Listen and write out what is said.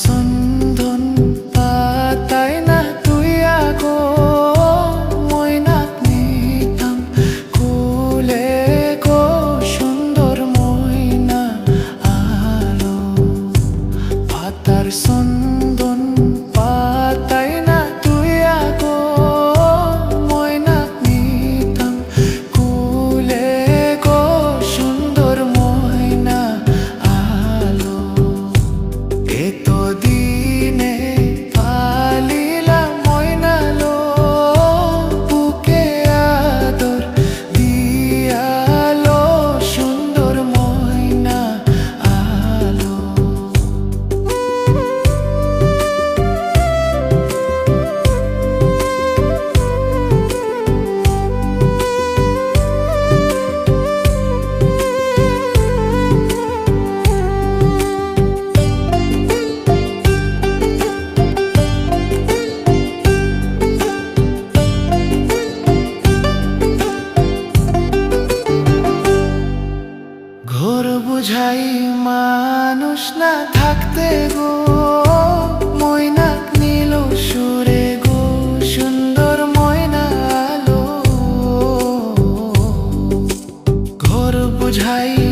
সন্ধন পাতায় না তুই আগো মই নাক নিতাম কুলে গো সুন্দর ময়না আলো। পাতার সন্ধন বুঝাই